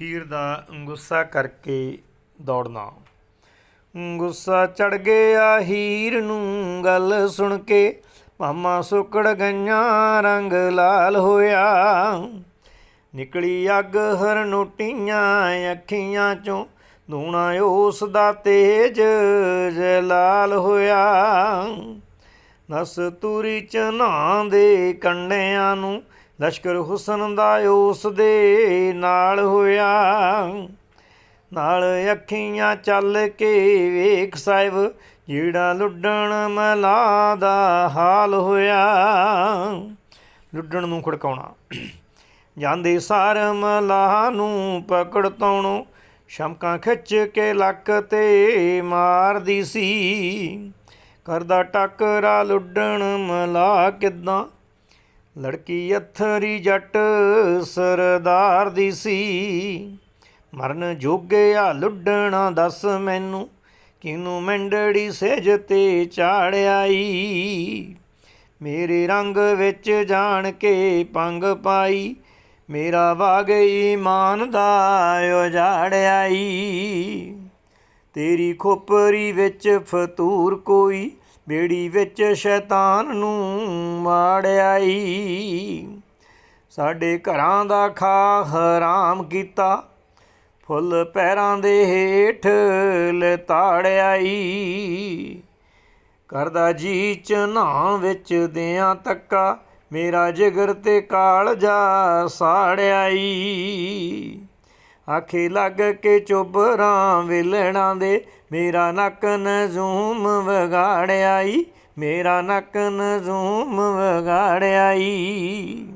ਹੀਰ ਦਾ ਗੁੱਸਾ ਕਰਕੇ ਦੌੜਨਾ। ਗੁੱਸਾ ਚੜ ਗਿਆ ਹੀਰ ਨੂੰ ਗੱਲ ਸੁਣ ਕੇ, ਮਾਮਾ ਸੁਕੜ ਗਈਆਂ ਰੰਗ ਲਾਲ ਹੋਇਆ। ਨਿਕਲੀ ਅੱਗ ਹਰਨੋਟੀਆਂ ਅੱਖੀਆਂ ਚੋਂ ਧੂਣਾ ਉਸ ਦਾ ਤੇਜ ਜਲਾਲ ਹੋਇਆ। ਨਸ ਤੂਰੀ ਚਨਾ ਦੇ ਕੰਡਿਆਂ ਨੂੰ ਲਸ਼ਕਰ ਹੁਸਨ ਦਾ ਉਸ ਦੇ ਨਾਲ ਹੋਇਆ। ਨਾਲ ਅੱਖੀਆਂ ਚੱਲ ਕੇ ਵੇਖ ਸਾਹਿਬ, ਜਿਹੜਾ ਲੁੱਡਣ ਮਲਾ ਦਾ ਹਾਲ ਹੋਇਆ। ਲੁੱਡਣ ਨੂੰ ਖੜਕਾਉਣਾ। ਜਾਂਦੇ ਸਾਰ ਮਲਾਹ ਨੂੰ ਪਕੜ ਤਾਉਣੋਂ ਸ਼ਮਕਾਂ ਖਿੱਚ ਕੇ ਲੱਕ ਤੇ ਮਾਰਦੀ ਸੀ। ਕਰਦਾ ਟੱਕਰਾ ਲੁੱਡਣ ਮਲਾ ਕਿਦਾਂ ਲੜਕੀ ਅਥਰੀ ਜੱਟ ਸਰਦਾਰ ਦੀ ਸੀ। ਮਰਨ ਜੋਗਿਆ ਲੁੱਡਣਾ ਦੱਸ ਮੈਨੂੰ ਕਿਨੂੰ ਮੈਂਡੜੀ ਸਹਿਜ ਤੇ ਚਾੜਿਆਈ। ਮੇਰੇ ਰੰਗ ਵਿੱਚ ਜਾਣ ਕੇ ਪੰਗ ਪਾਈ, ਮੇਰਾ ਵਾਗ ਈਮਾਨ ਦਾ ਉਜਾੜਿਆਈ। ਤੇਰੀ ਖੋਪਰੀ ਵਿੱਚ ਫਤੂਰ ਕੋਈ ਬੇੜੀ ਵਿੱਚ ਸ਼ੈਤਾਨ ਨੂੰ ਮਾੜਿਆਈ ਸਾਡੇ ਘਰਾਂ ਦਾ ਖਾ ਹਰਾਮ ਕੀਤਾ। ਫੁੱਲ ਪੈਰਾਂ ਦੇ ਹੇਠ ਲਤਾੜਿਆਈ ਕਰਦਾ ਜੀ ਚਨਾ ਵਿੱਚ ਦਿਆਂ ਤੱਕਾ ਮੇਰਾ ਜਿਗਰ ਤੇ ਕਾਲਜਾ ਸਾੜਿਆਈ ਆਖੇ ਲੱਗ ਕੇ ਚੁੱਬਰਾਂ ਵੇਲਣਾ ਦੇ। ਮੇਰਾ ਨੱਕ ਨਜ਼ੂਮ ਵਿਗਾੜਿਆਈ ਮੇਰਾ ਨੱਕ ਨਜ਼ੂਮ ਵਗਾੜਿਆਈ